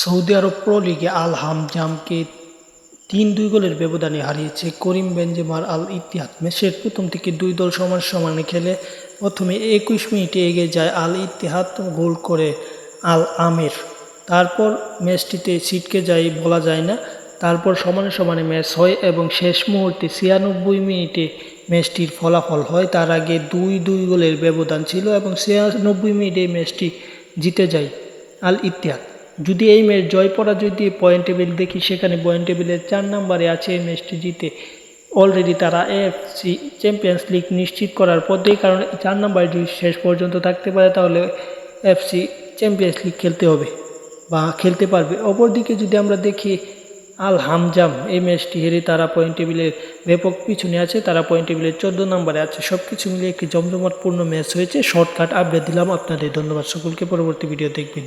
Saudi আরব pro লিগে আল হামজামকে তিন দুই গোলের ব্যবধানে হারিয়েছে করিম বেনজেমার আল ইতিহাদ। ম্যাচের প্রথম থেকে দুই দল সমান সমানে খেলে প্রথমে একুশ মিনিটে এগিয়ে যায় আল ইতিহাদ গোল করে আল আমের। তারপর ম্যাচটিতে ছিটকে যায় বলা যায় না। তারপর সমানে সমানে ম্যাচ হয় এবং শেষ মুহূর্তে ছিয়ানব্বই মিনিটে ম্যাচটির ফলাফল হয়। তার আগে দুই দুই গোলের ব্যবধান ছিল এবং ছিয়ানব্বই মিনিটে ম্যাচটি জিতে যায় আল ইতিহাদ। যদি এই ম্যাচ জয় পরাজয় দিয়ে পয়েন্ট টেবিল দেখি, সেখানে পয়েন্ট টেবিলের চার নম্বরে আছে এই ম্যাচটি জিতে। অলরেডি তারা এফসি চ্যাম্পিয়ন্স লিগ নিশ্চিত করার পথেই, কারণ চার নম্বরে যদি শেষ পর্যন্ত থাকতে পারে, তাহলে এফসি চ্যাম্পিয়ন্স লিগ খেলতে হবে বা খেলতে পারবে। অপরদিকে যদি আমরা দেখি, আল হামজাম, এই ম্যাচটি হেরে তারা পয়েন্ট টেবিলের ব্যাপক পিছনে আছে, তারা পয়েন্ট টেবিলের চোদ্দ নম্বরে আছে। সব কিছু মিলিয়ে একটি জমজমাটপূর্ণ ম্যাচ হয়েছে। শর্টকাট আপডেট দিলাম আপনাদের। ধন্যবাদ। সকলকে পরবর্তী ভিডিও দেখবেন।